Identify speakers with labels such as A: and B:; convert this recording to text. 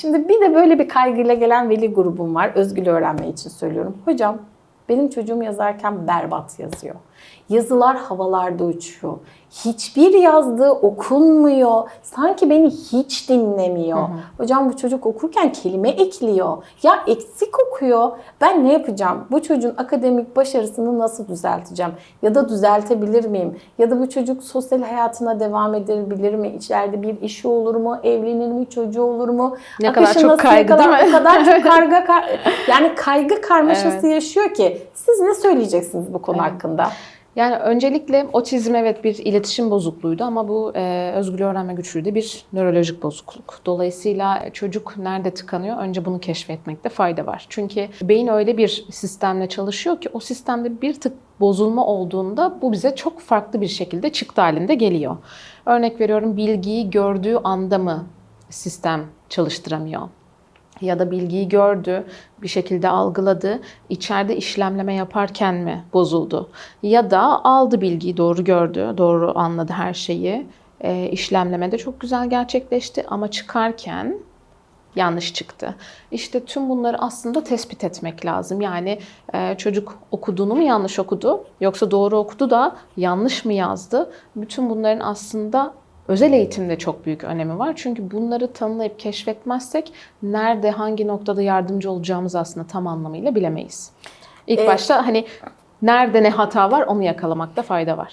A: Şimdi bir de böyle bir kaygıyla gelen veli grubum var. Özgül öğrenme için söylüyorum. Hocam benim çocuğum yazarken berbat yazıyor. Yazılar havalarda uçuyor. Hiçbir yazdığı okunmuyor. Sanki beni hiç dinlemiyor. Hocam bu çocuk okurken kelime ekliyor. Ya eksik okuyor. Ben ne yapacağım? Bu çocuğun akademik başarısını nasıl düzelteceğim? Ya da düzeltebilir miyim? Ya da bu çocuk sosyal hayatına devam edebilir mi? İçeride bir işi olur mu? Evlenir mi? Çocuğu olur mu?
B: Ne kadar
A: Akışı
B: çok
A: nasıl
B: kaygı,
A: yakalar?
B: değil mi?
A: O kadar çok karga kar- yani kaygı karmaşası yaşıyor ki. Siz ne söyleyeceksiniz bu konu hakkında?
B: Yani öncelikle otizm evet bir iletişim bozukluğuydu ama bu e, özgür öğrenme güçlüğü de bir nörolojik bozukluk. Dolayısıyla çocuk nerede tıkanıyor önce bunu keşfetmekte fayda var. Çünkü beyin öyle bir sistemle çalışıyor ki o sistemde bir tık bozulma olduğunda bu bize çok farklı bir şekilde çıktı halinde geliyor. Örnek veriyorum bilgiyi gördüğü anda mı sistem çalıştıramıyor? Ya da bilgiyi gördü, bir şekilde algıladı, içeride işlemleme yaparken mi bozuldu? Ya da aldı bilgiyi, doğru gördü, doğru anladı her şeyi. E, işlemleme de çok güzel gerçekleşti ama çıkarken yanlış çıktı. İşte tüm bunları aslında tespit etmek lazım. Yani e, çocuk okuduğunu mu yanlış okudu yoksa doğru okudu da yanlış mı yazdı? Bütün bunların aslında özel eğitimde çok büyük önemi var. Çünkü bunları tanımlayıp keşfetmezsek nerede hangi noktada yardımcı olacağımızı aslında tam anlamıyla bilemeyiz. İlk
A: E,
B: başta hani nerede ne hata var onu yakalamakta fayda var.